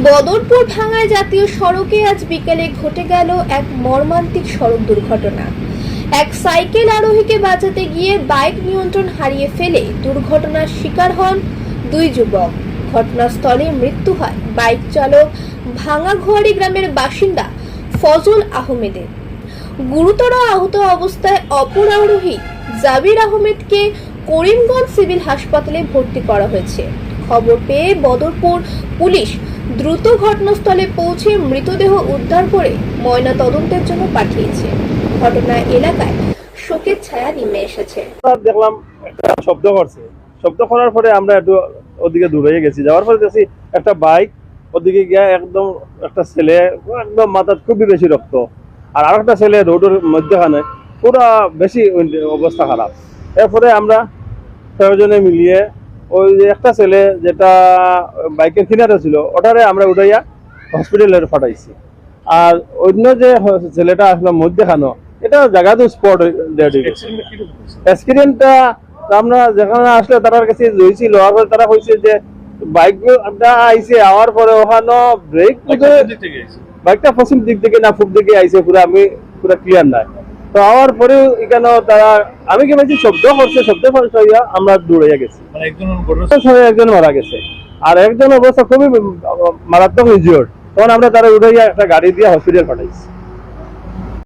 বদরপুর ভাঙায় জাতীয় সড়কে আজ বিকেলে ঘটে গেল এক মর্মান্তিক সড়ক দুর্ঘটনা। এক সাইকেল আরোহীকে বাঁচাতে গিয়ে বাইক নিয়ন্ত্রণ হারিয়ে ফেলে দুর্ঘটনার শিকার হন দুই যুবক। ঘটনাস্থলে মৃত্যু হয় বাইক চালক ভাঙাঘোয়ারি গ্রামের বাসিন্দা ফজল আহমেদের। গুরুতর আহত অবস্থায় অপর আরোহী জাবির আহমেদকে করিমগঞ্জ সিভিল হাসপাতালে ভর্তি করা হয়েছে। খবর পেয়ে বদরপুর পুলিশ দ্রুত ঘটনাস্থলে পৌঁছে মৃতদেহ উদ্ধার করে ময়না তদন্তের জন্য পাঠিয়েছে। ঘটনায় এলাকায় শোকের ছায়া নেমে এসেছে। দেখলাম একটা শব্দ করছে। শব্দ করার পরে আমরা একটু ওদিকে দূরে গেছি। যাওয়ার পরে দেখছি একটা বাইক, ওদিকে গিয়ে একদম একটা ছেলে, একদম মাথার খুবই বেশি রক্ত। আর আরেকটা ছেলে রোডের মধ্যখানে পুরা বেশি অবস্থা খারাপ। এরপরে আমরা প্রয়োজনে মিলিয়ে ওই যে একটা ছেলে যেটা বাইকের কিনারে ছিল ওটারে আমরা উঠাইয়া হসপিটালে পাঠাইছি। আর অন্য যে ছেলেটা আসলো মধ্যখানো এটা জায়গাতে স্পট ডেড হয়ে আমরা যেখানে আসলে তার কাছে জইছিল আর তারা কইছে যে বাইক আইছে আওয়ার পরে ওখানে ব্রেক বাইকটা পশ্চিম দিক থেকে না পূব দিকে আইছে পুরো আমি পুরো ক্লিয়ার নাই। তো আমার পরে এখানে তারা আমি কি বলছি শব্দ করছে শব্দ করছে হইয়া আমরা দৌড়াইয়া গেছি। মানে একজন একজন মারা গেছে। আর একজন অবস্থা খুবই মারাত্মক ইনজিওর তখন আমরা তারা উঠাইয়া একটা গাড়ি দিয়ে হসপিটাল পাঠাইছি।